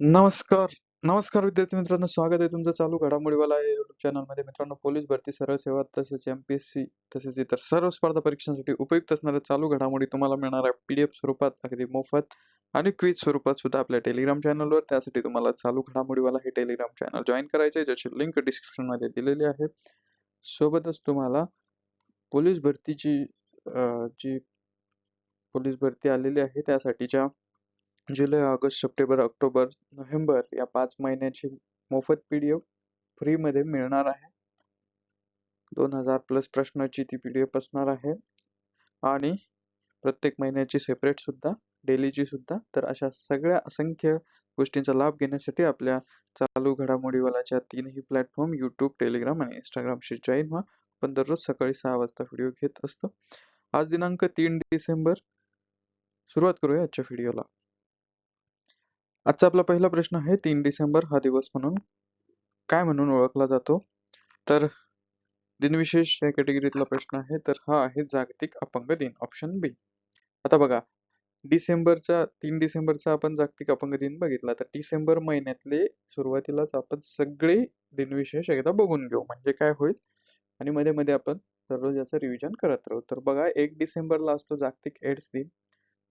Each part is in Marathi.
नमस्कार नमस्कार विद्यार्थी मित्रांनो स्वागत आहे तुमचं चालू घडामोडीवाला या युट्यूब चॅनलमध्ये मित्रांनो पोलीस भरती सरळ सेवा तसेच एम पी एस सी तसेच इतर सर्व स्पर्धा परीक्षांसाठी उपयुक्त असणाऱ्या चालू घडामोडी तुम्हाला मिळणार आहे. एफ स्वरूपात अगदी मोफत आणि क्विज स्वरूपात सुद्धा आपल्या टेलिग्राम चॅनलवर त्यासाठी तुम्हाला चालू घडामोडीवाला हे टेलिग्राम चॅनल जॉईन करायचे ज्याची लिंक डिस्क्रिप्शनमध्ये दिलेली आहे. सोबतच तुम्हाला पोलीस भरतीची जी पोलीस भरती आलेली आहे त्यासाठीच्या जुलै ऑगस्ट सप्टेंबर ऑक्टोबर नोव्हेंबर या पाच महिन्याची मोफत पीडीएफ फ्री मध्ये मिळणार आहे. दोन हजार प्लस प्रश्नाची ती पीडीएफ असणार आहे. आणि प्रत्येक महिन्याची सेपरेट सुद्धा डेलीची सुद्धा. तर अशा सगळ्या असंख्य गोष्टींचा लाभ घेण्यासाठी आपल्या चालू घडामोडीवालाच्या तीनही प्लॅटफॉर्म यूट्यूब टेलिग्राम आणि इंस्टाग्रामशी जॉईन व्हा. आपण दररोज सकाळी सहा वाजता व्हिडिओ घेत असतो. आज दिनांक तीन डिसेंबर. सुरुवात करूया आजच्या व्हिडिओला आजचा आपला पहिला प्रश्न आहे तीन डिसेंबर हा दिवस म्हणून. काय म्हणून ओळखला जातो? तर दिनविशेष या कॅटेगरीतला प्रश्न आहे तर हा आहे जागतिक अपंग दिन ऑप्शन बी आता बघा डिसेंबरचा तीन डिसेंबरचा आपण जागतिक अपंग दिन बघितला तर डिसेंबर महिन्यातले सुरुवातीलाच आपण सगळे दिनविशेष एकदा बघून घेऊ म्हणजे काय होईल? आणि मध्ये मध्ये आपण दररोज याचं रिव्हिजन करत राहू. तर बघा एक डिसेंबरला असतो जागतिक एड्स दिन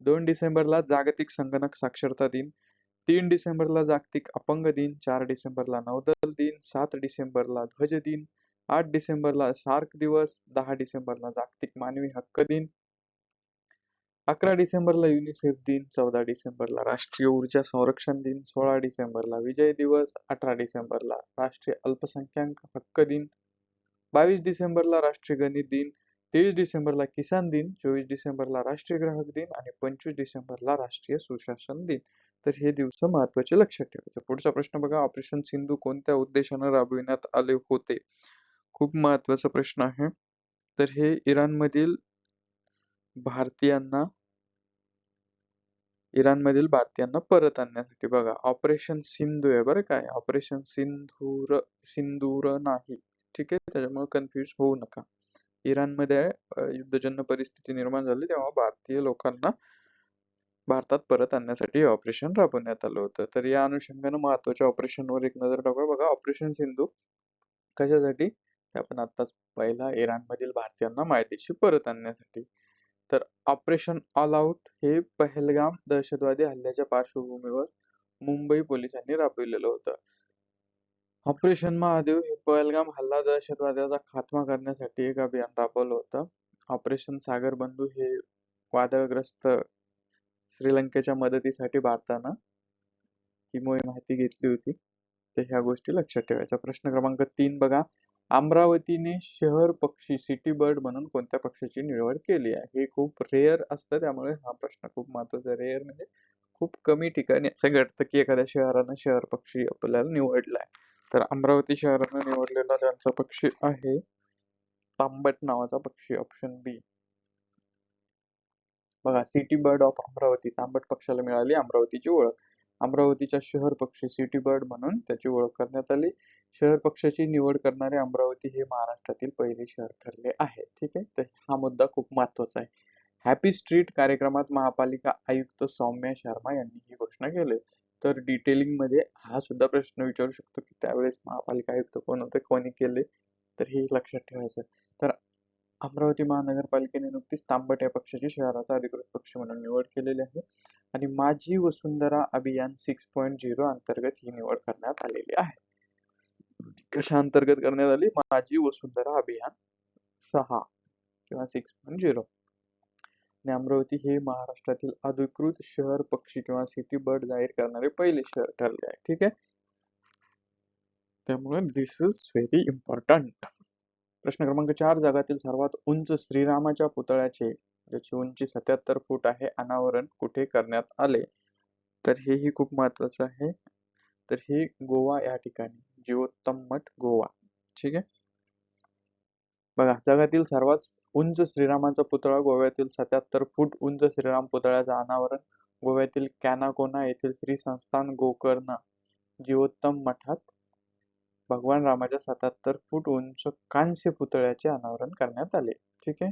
दोन डिसेंबरला जागतिक संगणक साक्षरता दिन तीन डिसेंबरला जागतिक अपंग दिन चार डिसेंबरला नौदल दिन सात डिसेंबरला ध्वज दिन आठ डिसेंबरला सार्क दिवस दहा डिसेंबरला जागतिक मानवी हक्क दिन अकरा डिसेंबरला युनिसेफ दिन चौदा डिसेंबरला राष्ट्रीय ऊर्जा संरक्षण दिन सोळा डिसेंबरला विजय दिवस अठरा डिसेंबरला राष्ट्रीय अल्पसंख्याक हक्क दिन बावीस डिसेंबरला राष्ट्रीय गणित दिन तेवीस डिसेंबरला किसान दिन चोवीस डिसेंबरला राष्ट्रीय ग्राहक दिन आणि पंचवीस डिसेंबरला राष्ट्रीय सुशासन दिन. तर हे दिवस महत्त्वाचे लक्षात ठेवायचे. पुढचा प्रश्न बघा ऑपरेशन सिंधू कोणत्या उद्देशाने राबविण्यात आले होते? खूप महत्त्वाचा प्रश्न आहे. तर हे इराणमधील भारतीयांना इराणमधील भारतीयांना परत आणण्यासाठी बघा. ऑपरेशन सिंधू आहे बरं काय ऑपरेशन सिंधूर सिंदूर नाही. ठीक आहे? त्याच्यामुळे कन्फ्युज होऊ नका. इराणमध्ये अं, युद्धजन्य परिस्थिती निर्माण झाली तेव्हा भारतीय लोकांना भारतात परत आणण्यासाठी हे ऑपरेशन राबवण्यात आलं होतं. तर या अनुषंगानं महत्त्वाच्या ऑपरेशनवर एक नजर टाकूया. बघा ऑपरेशन सिंधू कशासाठी? आपण आताच पहिला. इराणमधील भारतीयांना मायदेशी परत आणण्यासाठी. तर ऑपरेशन ऑल आउट हे पहलगाम दहशतवादी हल्ल्याच्या पार्श्वभूमीवर मुंबई पोलिसांनी राबविलेलं होतं. ऑपरेशन महादेव हे पहलगाम हल्ला दहशतवाद्याचा खात्मा करण्यासाठी एक अभियान राबवलं होतं. ऑपरेशन सागर बंधू हे वादळग्रस्त श्रीलंकेच्या मदतीसाठी भारतानं ही मोहीम हाती घेतली होती. तर ह्या गोष्टी लक्षात ठेवायच्या प्रश्न क्रमांक तीन बघा. अमरावतीने शहर पक्षी सिटी बर्ड म्हणून कोणत्या पक्षाची निवड केली आहे? हे खूप रेअर असतं त्यामुळे हा प्रश्न खूप महत्त्वाचा रेअर म्हणजे खूप कमी ठिकाणी असं घडतं की एखाद्या शहरानं शहर पक्षी आपल्याला निवडलाय. तर अमरावती शहरानं निवडलेला त्यांचा पक्षी आहे तांबट नावाचा पक्षी ऑप्शन बी बघा सिटी बर्ड ऑफ अमरावती तांबट पक्षाला मिळाली अमरावतीची ओळख. अमरावतीच्या शहर पक्षी सिटी बर्ड म्हणून त्याची ओळख करण्यात आली. शहर पक्षाची निवड करणारे अमरावती हे महाराष्ट्रातील पहिले शहर ठरले आहे. ठीक आहे? तर हा मुद्दा खूप महत्त्वाचा आहे. हॅपी स्ट्रीट कार्यक्रमात महापालिका आयुक्त सौम्या शर्मा यांनी ही घोषणा केली. तर डिटेलिंगमध्ये हा सुद्धा प्रश्न विचारू शकतो की त्यावेळेस महापालिका आयुक्त कोण होते? कोणी केले? तर हे लक्षात ठेवायचं तर अमरावती महानगरपालिकेने नुकतीच तांबट या पक्षाची शहराचा अधिकृत पक्ष म्हणून निवड केलेली आहे. आणि माझी वसुंधरा अभियान सिक्स पॉईंट झिरो अंतर्गत ही निवड करण्यात आलेली आहे. कशा अंतर्गत करण्यात आली? माझी वसुंधरा अभियान सहा किंवा सिक्स पॉईंट झिरो आणि अमरावती हे महाराष्ट्रातील अधिकृत शहर पक्षी किंवा सिटी बर्ड जाहीर करणारे पहिले शहर ठरले आहे. ठीक आहे? त्यामुळे दिस इज व्हेरी इम्पॉर्टंट प्रश्न क्रमांक चार जगातील सर्वात उंच श्रीरामाच्या पुतळ्याचे म्हणजे ज्याची उंची सत्याहत्तर फूट आहे अनावरण कुठे करण्यात आले? तर हेही खूप महत्वाचं आहे. तर हे गोवा या ठिकाणी जीवोत्तम मठ गोवा. ठीक आहे? बघा जगातील सर्वात उंच श्रीरामाचा पुतळा गोव्यातील सत्याहत्तर फूट उंच श्रीराम पुतळ्याचं अनावरण गोव्यातील कॅनाकोना येथील श्री संस्थान गोकर्ण जिओत्तम मठात भगवान रामाच्या सत्याहत्तर फूट उंच कांस्य पुतळ्याचे अनावरण करण्यात आले. ठीक आहे?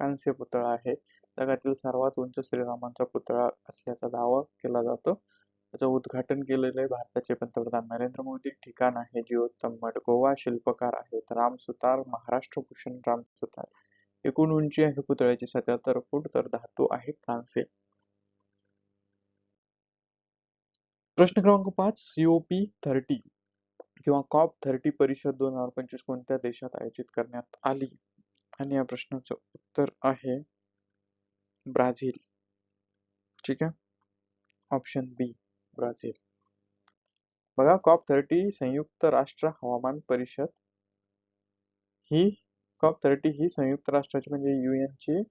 कांस्य पुतळा आहे. जगातील सर्वात उंच श्रीरामांचा पुतळा असल्याचा दावा केला जातो. त्याचं उद्घाटन केलेलं आहे भारताचे पंतप्रधान नरेंद्र मोदी. ठिकाण आहे जीवोत्तम मठ. गोवा शिल्पकार आहेत. राम सुतार महाराष्ट्र भूषण राम सुतार. एकूण उंची आहे पुतळ्याची सत्याहत्तर फूट तर धातू आहे कांस्य. प्रश्न क्रमांक पाच सीओपी थर्टी किंवा कॉप थर्टी परिषद दोन हजार पंचवीस कोणत्या देशात आयोजित करण्यात आली? आणि या प्रश्नाचं उत्तर आहे ब्राझील. ठीक आहे? Option B Brazil. बघा कॉप थर्टी संयुक्त राष्ट्र हवामान परिषद. ही कॉप थर्टी ही संयुक्त राष्ट्राची म्हणजे युएनची ची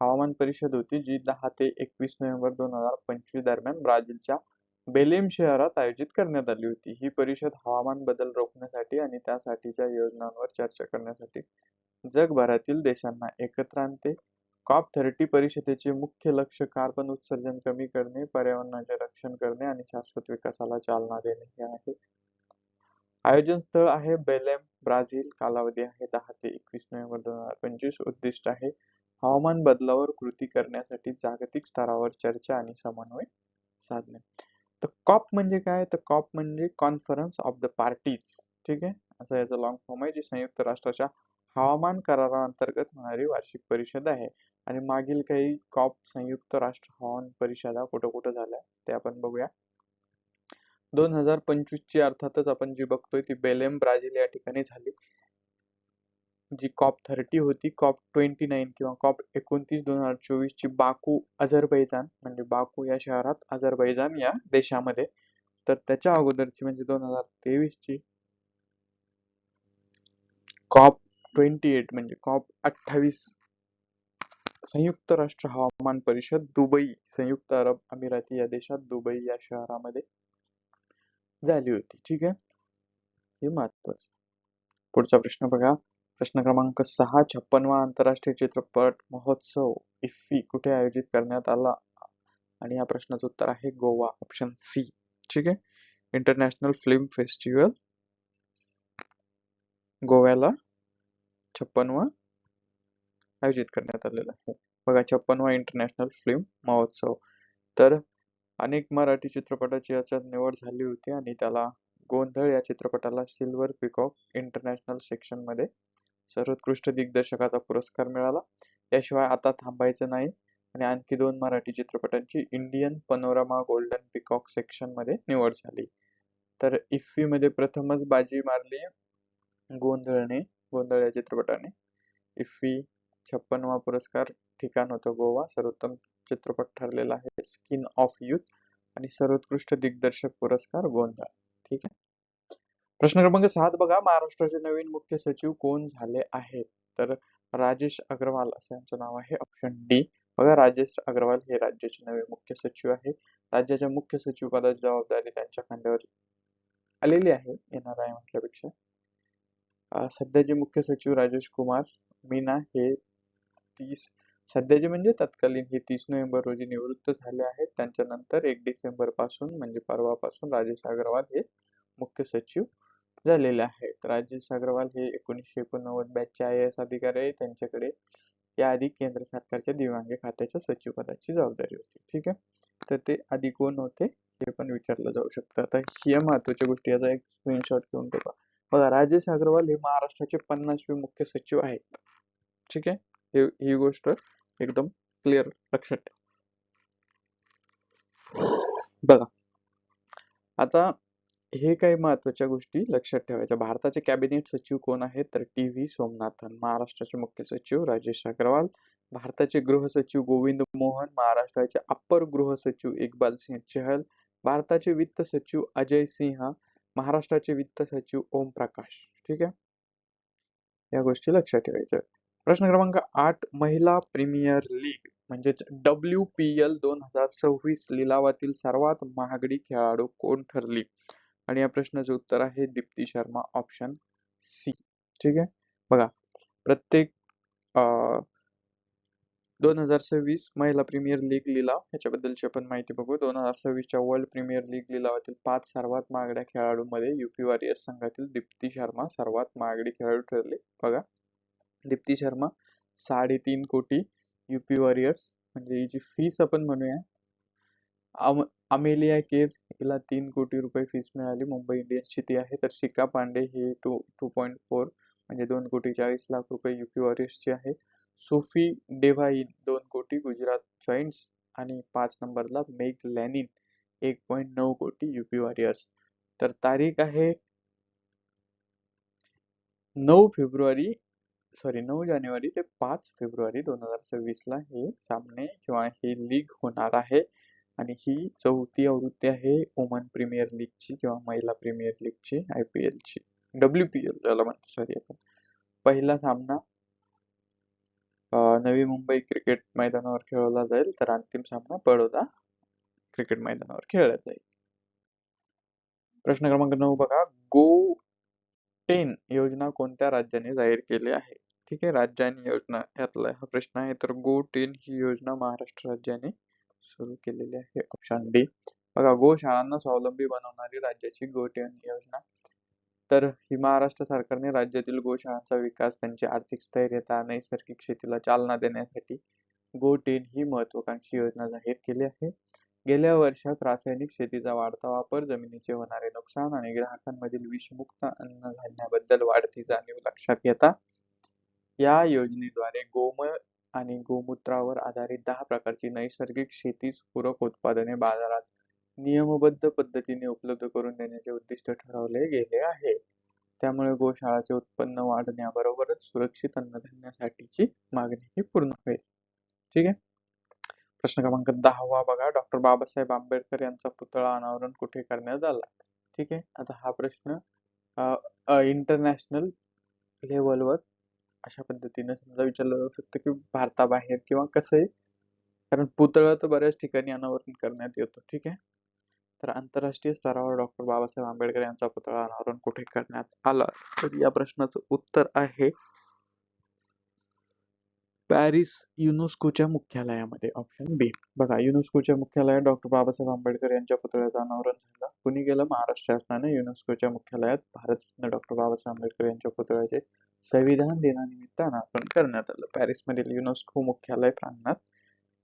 हवामान परिषद होती जी दहा ते एकवीस नोव्हेंबर दोन हजार पंचवीस दरम्यान ब्राझीलच्या बेलेम शहरात आयोजित करण्यात आली होती. ही परिषद हवामान बदल रोखण्यासाठी आणि त्यासाठीच्या योजनांवर चर्चा करण्यासाठी. जगभरातील देशांना एकत्र आणते. कॉप थर्टी परिषदेचे मुख्य लक्ष कार्बन उत्सर्जन कमी करणे पर्यावरणाचे रक्षण करणे आणि शाश्वत विकासाला चालना देणे हे आहे. आयोजन स्थळ आहे बेलेम ब्राझील. कालावधी आहे दहा ते एकवीस नोव्हेंबर दोन हजार पंचवीस. उद्दिष्ट आहे हवामान बदलावर कृती करण्यासाठी जागतिक स्तरावर चर्चा आणि समन्वय साधणे. तर कॉप म्हणजे काय? तर कॉप म्हणजे कॉन्फरन्स ऑफ द पार्टीज ठीक आहे? असं याचा लॉंग फॉर्म आहे जी संयुक्त राष्ट्राच्या हवामान कराराअंतर्गत होणारी वार्षिक परिषद आहे. आणि मागील काही कॉप संयुक्त राष्ट्र हवामान परिषदा कुठं कुठं झाल्या ते आपण बघूया. दोन हजार पंचवीस ची अर्थातच आपण जी बघतोय ती बेलेम ब्राझील या ठिकाणी झाली. जी कॉप थर्टी होती कॉप ट्वेंटी नाईन किंवा कॉप एकोणतीस दोन हजार चोवीस ची बाकू अझरबैजान म्हणजे बाकू या शहरात अझरबैजान या देशामध्ये. तर त्याच्या अगोदरची म्हणजे दोन हजार तेवीस ची कॉप ट्वेंटी एट म्हणजे कॉप अठ्ठावीस संयुक्त राष्ट्र हवामान परिषद दुबई संयुक्त अरब अमिराती या देशात दुबई या शहरामध्ये झाली होती. ठीक आहे? हे महत्वाचं पुढचा प्रश्न बघा. प्रश्न क्रमांक सहा छप्पनवा आंतरराष्ट्रीय चित्रपट महोत्सव इफ्फी कुठे आयोजित करण्यात आला? आणि या प्रश्नाचं उत्तर आहे गोवा ऑप्शन सी ठीक आहे? इंटरनॅशनल फिल्म फेस्टिवल गोव्याला छप्पनवा आयोजित करण्यात आलेला आहे. बघा छप्पनवा इंटरनॅशनल फिल्म महोत्सव तर अनेक मराठी चित्रपटाची याच्यात निवड झाली होती आणि त्याला गोंधळ या चित्रपटाला सिल्वर पिकॉक इंटरनॅशनल सेक्शनमध्ये सर्वोत्कृष्ट दिग्दर्शकाचा पुरस्कार मिळाला. याशिवाय आता थांबायचं नाही. आणि आणखी दोन मराठी चित्रपटांची इंडियन पनोरामा गोल्डन पिकॉक सेक्शनमध्ये निवड झाली. तर इफ्फीमध्ये प्रथमच बाजी मारली गोंधळने गोंधळ या चित्रपटाने. इफ्फी छप्पनवा पुरस्कार ठिकाण होतं गोवा. सर्वोत्तम चित्रपट ठरलेला आहे स्किन ऑफ युथ आणि सर्वोत्कृष्ट दिग्दर्शक पुरस्कार गोंधळ. ठीक आहे? प्रश्न क्रमांक सात बघा. महाराष्ट्राचे नवीन मुख्य सचिव कोण झाले आहेत तर राजेश अग्रवाल असं यांचं नाव आहे. ऑप्शन डी बघा राजेश अग्रवाल हे राज्याचे नवे मुख्य सचिव आहे. राज्याच्या मुख्य सचिव पदाची जबाबदारी त्यांच्या खांद्यावर आलेली आहे येणार आहे म्हटल्यापेक्षा. सध्याचे मुख्य सचिव राजेश कुमार मीना हे तीस सध्याचे म्हणजे तत्कालीन हे तीस नोव्हेंबर रोजी निवृत्त झाले आहेत. त्यांच्या नंतर एक डिसेंबरपासून म्हणजे परवापासून राजेश अग्रवाल हे मुख्य सचिव झालेले आहेत. राजेश अग्रवाल हे एकोणीसशे एकोणनव्वद बॅचचे आय एस अधिकारी आहेत. त्यांच्याकडे याआधी केंद्र सरकारच्या दिव्यांग खात्याच्या सचिव पदाची जबाबदारी होती. ठीक आहे? तर ते आधी कोण होते? हे पण विचारलं जाऊ शकतं. आता ही महत्त्वाच्या गोष्टी याचा एक स्क्रीनशॉट घेऊन ठेवा बघा राजेश अग्रवाल हे महाराष्ट्राचे पन्नासवे मुख्य सचिव आहेत. ठीक आहे? ही गोष्ट एकदम क्लिअर लक्षात ठेवा. बघा. आता हे काही महत्त्वाच्या गोष्टी लक्षात ठेवायच्या. भारताचे कॅबिनेट सचिव कोण आहेत? तर टी व्ही सोमनाथन महाराष्ट्राचे मुख्य सचिव राजेश अग्रवाल भारताचे गृह सचिव गोविंद मोहन महाराष्ट्राचे अप्पर गृह सचिव इक्बाल सिंह चहल भारताचे वित्त सचिव अजय सिंह महाराष्ट्राचे वित्त सचिव ओम प्रकाश. ठीक आहे? या गोष्टी लक्षात ठेवायच्या. प्रश्न क्रमांक आठ महिला प्रीमियर लीग म्हणजेच डब्ल्यू पी एल दोन हजार सव्वीस लिलावातील सर्वात महागडी खेळाडू कोण ठरली? आणि या प्रश्नाचे उत्तर आहे दीप्ती शर्मा ऑप्शन सी ठीक आहे? बघा प्रत्येक दोन हजार सव्वीस महिला प्रीमियर लीग लिलाव याच्याबद्दलची आपण माहिती बघू. दोन हजार सव्वीसच्या वर्ल्ड प्रीमियर लीग लिलावातील पाच सर्वात महागड्या खेळाडूंमध्ये युपी वॉरियर्स संघातील दीप्ती शर्मा सर्वात महागडी खेळाडू ठरले. बघा दीप्ती शर्मा साडेतीन कोटी युपी वॉरियर्स म्हणजे हिची फीस आपण म्हणूया अम अमेलिया केर हिला तीन कोटी रुपये फीस मिळाली. मुंबई इंडियन्सची ती आहे. तर शिखा पांडे ही टू टू पॉईंट फोर म्हणजे दोन कोटी चाळीस लाख रुपये युपी वॉरियर्सची आहे. सोफी डेव्हाईन दोन कोटी गुजरात जॉईंट्स आणि पाच नंबरला मेक लॅनिन एक पॉईंट नऊ कोटी युपी वॉरियर्स तर तारीख आहे नऊ फेब्रुवारी सॉरी नऊ जानेवारी ते पाच फेब्रुवारी दोन हजार सव्वीसला हे सामने किंवा हे लीग होणार आहे. आणि ही चौथी आवृत्ती आहे ओमन प्रीमियर लीगची किंवा महिला प्रीमियर लीगची आय पी एलची. डब्ल्यू पी एल ज्याला म्हणतो सॉरी आपण. पहिला सामना नवी मुंबई क्रिकेट मैदानावर खेळवला जाईल तर अंतिम सामना बडोदा क्रिकेट मैदानावर खेळला जाईल. प्रश्न क्रमांक नऊ बघा. गो टेन योजना कोणत्या राज्याने जाहीर केली आहे? ठीक आहे राज्य आणि योजना यातला हा प्रश्न आहे. तर गो टेन ही योजना महाराष्ट्र राज्याने सुरू केलेली आहे. ऑप्शन डी बघा गोशाळांना स्वावलंबी बनवणारी राज्याची गो योजना. तर ही महाराष्ट्र सरकारने राज्यातील गोशाळांचा विकास त्यांची आर्थिक स्थैर्यता नैसर्गिक शेतीला चालना देण्यासाठी गोटेन ही महत्वाकांक्षी योजना जाहीर केली आहे. गेल्या वर्षात रासायनिक शेतीचा वाढता वापर जमिनीचे होणारे नुकसान आणि ग्राहकांमधील विषमुक्त अन्न धान्याबद्दल वाढती जाणीव लक्षात घेता या योजनेद्वारे गोमय आणि गोमूत्रावर आधारित दहा प्रकारची नैसर्गिक शेतीस पूरक उत्पादने बाजारात नियमबद्ध पद्धतीने उपलब्ध करून देण्याचे उद्दिष्ट ठरवले गेले आहे. त्यामुळे गोशाळाचे उत्पन्न वाढण्याबरोबरच सुरक्षित अन्नधान्यासाठीची मागणीही पूर्ण होईल. ठीक आहे? प्रश्न क्रमांक दहावा बघा. डॉक्टर बाबासाहेब आंबेडकर यांचा पुतळा अनावरण कुठे करण्यात आला? ठीक आहे? आता हा प्रश्न इंटरनॅशनल लेवलवर अशा पद्धतीने समजा विचारलं जाऊ शकतं की भारताबाहेर किंवा कसं आहे कारण पुतळा तर बऱ्याच ठिकाणी अनावरण करण्यात येतो ठीक आहे? तर आंतरराष्ट्रीय स्तरावर डॉक्टर बाबासाहेब आंबेडकर यांचा पुतळा अनावरण कुठे करण्यात आला? तर या प्रश्नाचं उत्तर आहे पॅरिस युनेस्कोच्या मुख्यालयामध्ये. ऑप्शन बी बघा युनेस्कोच्या मुख्यालयात डॉक्टर बाबासाहेब आंबेडकर यांच्या पुतळ्याचा अनावरण झाला. कुणी गेलं? महाराष्ट्र शासनाने युनेस्कोच्या मुख्यालयात भारतरत्न डॉक्टर बाबासाहेब आंबेडकर यांच्या पुतळ्याचे संविधान दिनानिमित्त अनावरण करण्यात आलं. पॅरिसमधील युनेस्को मुख्यालय प्रांगणात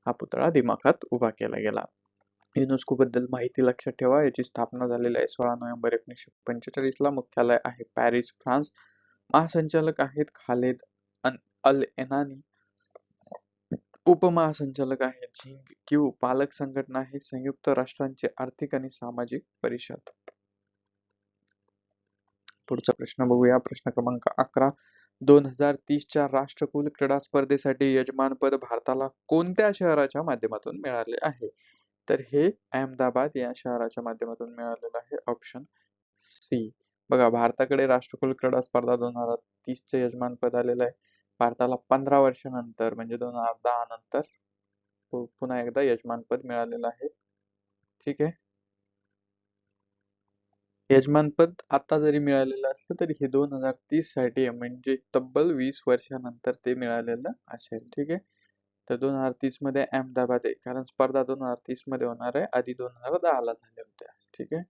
हा पुतळा दिमाखात उभा केला गेला. युनेस्को बद्दल माहिती लक्षात ठेवा. याची स्थापना झालेली आहे सोळा नोव्हेंबर एकोणीसशे पंचेचाळीस ला मुख्यालय आहे पॅरिस फ्रान्स. महासंचालक आहेत खालेद अल एनानी उपमहासंचालक आहेत झिंग क्यू पालक संघटना आहे संयुक्त राष्ट्रांचे आर्थिक आणि सामाजिक परिषद. पुढचा प्रश्न बघूया. प्रश्न क्रमांक अकरा. दोन हजार तीसच्या राष्ट्रकुल क्रीडा स्पर्धेसाठी यजमानपद भारताला कोणत्या शहराच्या माध्यमातून मिळाले आहे? तर हे अहमदाबाद या शहराच्या माध्यमातून मिळालेलं आहे. Option C. बघा भारताकडे राष्ट्रकुल क्रीडा स्पर्धा दोन हजार तीसचे यजमानपद आलेलं आहे. भारताला पंधरा वर्षानंतर म्हणजे दोन हजार दहा नंतर पुन्हा एकदा यजमानपद मिळालेलं आहे. ठीक आहे? यजमानपद आता जरी मिळालेलं असलं तरी हे दोन हजार तीससाठी आहे म्हणजे तब्बल वीस वर्षानंतर ते मिळालेलं असेल. ठीक आहे? तर दोन हजार तीसमध्ये अहमदाबाद आहे कारण स्पर्धा दोन हजार तीसमध्ये होणार आहे. आधी दोन हजार दहा ला झाल्या होत्या. ठीक आहे?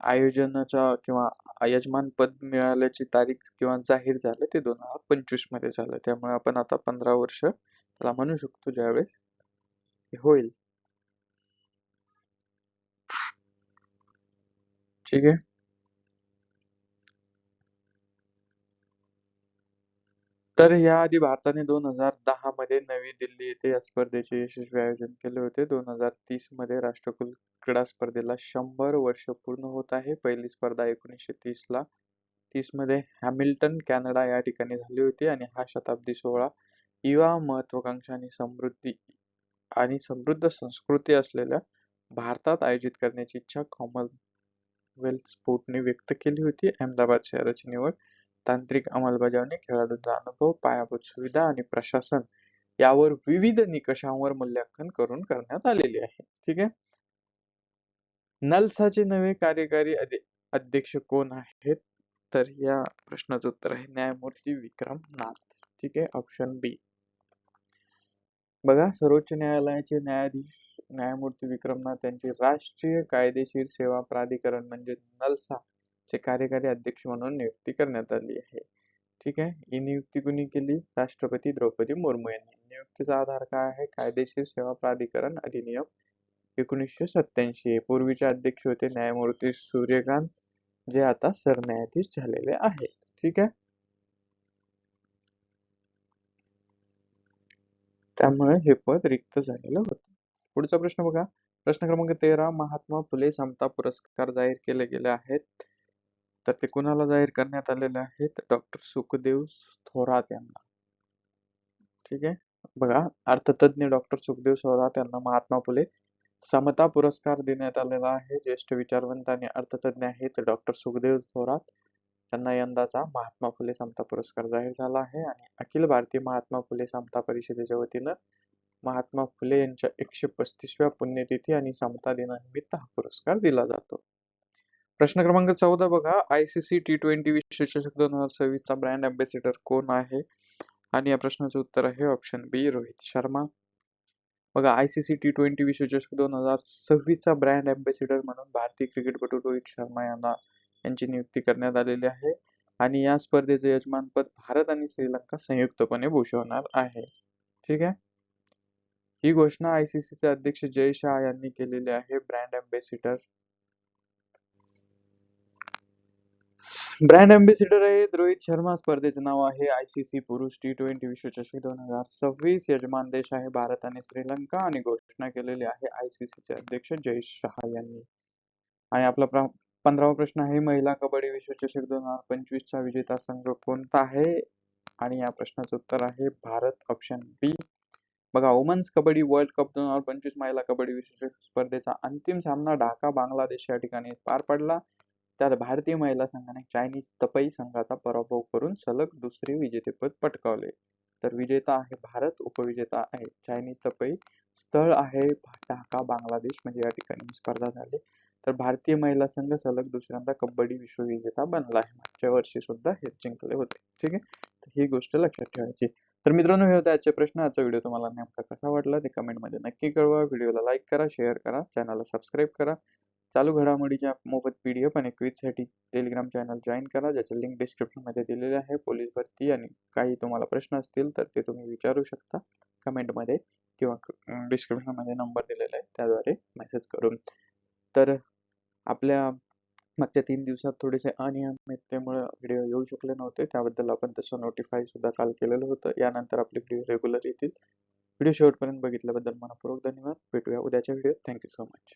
आयोजनाचा किंवा यजमानपद मिळाल्याची तारीख किंवा जाहीर झालं ते दोन हजार पंचवीसमध्ये झालं. त्यामुळे आपण आता पंधरा वर्ष त्याला म्हणू शकतो ज्यावेळेस होईल. ठीक आहे? तर याआधी भारताने दोन हजार दहा मध्ये नवी दिल्ली येथे या स्पर्धेचे यशस्वी आयोजन केले होते. दोन हजार तीसमध्ये राष्ट्रकुल क्रीडा स्पर्धेला शंभर वर्ष पूर्ण होत आहे. पहिली स्पर्धा एकोणीसशे तीस ला. तीसमध्ये हॅमिल्टन कॅनडा या ठिकाणी झाली होती आणि हा शताब्दी सोहळा युवा महत्वाकांक्षा आणि समृद्धी आणि समृद्ध संस्कृती असलेल्या भारतात आयोजित करण्याची इच्छा कॉमनवेल्थ स्पोर्टने व्यक्त केली होती. अहमदाबाद शहराची निवड तांत्रिक अंमलबजावणी खेळाडूंचा अनुभव पायाभूत सुविधा आणि प्रशासन यावर विविध निकषांवर मूल्यांकन करून करण्यात आलेली आहे. ठीक आहे? नलसाचे नवे कार्यकारी अध्यक्ष कोण आहेत? तर या प्रश्नाचं उत्तर आहे न्यायमूर्ती विक्रम नाथ. ठीक आहे? Option B. बघा सर्वोच्च न्यायालयाचे न्यायाधीश न्यायमूर्ती विक्रमनाथ यांची राष्ट्रीय कायदेशीर सेवा प्राधिकरण म्हणजे नलसा. चे कार्यकारी अध्यक्ष म्हणून नियुक्ती करण्यात आली आहे. ठीक आहे? ही नियुक्ती कुणी केली? राष्ट्रपती द्रौपदी मुर्मू यांनी. नियुक्तीचा आधार काय आहे? कायदेशीर सेवा प्राधिकरण अधिनियम एकोणीसशे सत्याऐंशी पूर्वीचे अध्यक्ष होते न्यायमूर्ती सूर्यकांत जे आता सरन्यायाधीश झालेले आहेत. ठीक आहे? त्यामुळे हे पद रिक्त झालेलं होतं. पुढचा प्रश्न बघा. प्रश्न क्रमांक तेरा महात्मा फुले समता पुरस्कार जाहीर केले गेले आहेत. तर ते कुणाला जाहीर करण्यात आलेले आहेत डॉक्टर सुखदेव थोरात यांना. ठीक आहे? बघा अर्थतज्ञ डॉक्टर सुखदेव थोरात यांना महात्मा फुले समता पुरस्कार देण्यात आलेला आहे. ज्येष्ठ विचारवंत आणि अर्थतज्ञ आहेत डॉक्टर सुखदेव थोरात. त्यांना यंदाचा महात्मा फुले समता पुरस्कार जाहीर झाला आहे आणि अखिल भारतीय महात्मा फुले समता परिषदेच्या वतीनं महात्मा फुले यांच्या एकशे पस्तीसव्या पुण्यतिथी आणि समता दिनानिमित्त हा पुरस्कार दिला जातो. प्रश्न क्रमांक चौदा बघा. आयसीसी टी ट्वेंटी विश्वचषक दोन हजार सव्वीसचा ब्रँड अँबॅसिडर कोण आहे? आणि या प्रश्नाचं उत्तर आहे ऑप्शन बी रोहित शर्मा. बघा आयसीसी टी ट्वेंटी विश्वचषक दोन हजार सव्वीस चा ब्रँड अँबॅसिडर म्हणून भारतीय क्रिकेटपटू रोहित शर्मा यांना यांची नियुक्ती करण्यात आलेली आहे. आणि या स्पर्धेचे यजमानपद भारत आणि श्रीलंका संयुक्तपणे भूषवणार आहे. ठीक आहे? ही घोषणा आयसीसीचे अध्यक्ष जय शाह यांनी केलेली आहे ब्रँड अँबॅसिडर ब्रँड अँबेसिडर आहे रोहित शर्मा. स्पर्धेचे नाव आहे आयसीसी पुरुष टी ट्वेंटी विश्वचषक दोन हजार सव्वीस. यजमान देश आहे भारत आणि श्रीलंका. आणि घोषणा केलेली आहे आयसीसीचे अध्यक्ष जय शहा यांनी. आणि आपला पंधरावा प्रश्न आहे महिला कबड्डी विश्वचषक दोन हजार पंचवीस चा विजेता संघ कोणता आहे? आणि या प्रश्नाचं उत्तर आहे भारत ऑप्शन बी बघा वुमन्स कबड्डी वर्ल्ड कप दोन हजार पंचवीस महिला कबड्डी विश्वचषक स्पर्धेचा अंतिम सामना ढाका बांगलादेश या ठिकाणी पार पडला. त्यात भारतीय महिला संघाने चायनीज तपई संघाचा पराभव करून सलग दुसरे विजेतेपद पटकावले. तर विजेता आहे भारत उपविजेता आहे चायनीज तपई. स्थळ आहे ढाका बांगलादेश म्हणजे या ठिकाणी स्पर्धा झाली. तर भारतीय महिला संघ सलग दुसऱ्यांदा कबड्डी विश्वविजेता बनला आहे. मागच्या वर्षी सुद्धा हे जिंकले होते. ठीक आहे? तर ही गोष्ट लक्षात ठेवायची. तर मित्रांनो हे होते आजचे प्रश्न. आजचा व्हिडिओ तुम्हाला नेमका कसा वाटला ते कमेंटमध्ये नक्की कळवा. व्हिडिओला लाईक करा शेअर करा चॅनलला सबस्क्राईब करा. चालू घडामोडीच्या मोफत पी डी एफ आणि क्विजसाठी टेलिग्राम चॅनल जॉईन करा ज्याचे लिंक डिस्क्रिप्शनमध्ये दिलेले आहे. पोलीस भरती आणि काही तुम्हाला प्रश्न असतील तर ते तुम्ही विचारू शकता. कमेंटमध्ये किंवा डिस्क्रिप्शनमध्ये नंबर दिलेला आहे त्याद्वारे मेसेज करून. तर आपल्या मागच्या तीन दिवसात थोडेसे अनियमिततेमुळे व्हिडिओ येऊ शकले नव्हते. त्याबद्दल आपण तसं नोटिफाय सुद्धा काल केलेलं होतं. यानंतर आपले व्हिडिओ रेग्युलर येतील. व्हिडिओ शेवटपर्यंत बघितल्याबद्दल मनपूर्वक धन्यवाद. भेटूया उद्याच्या व्हिडिओ थँक्यू सो मच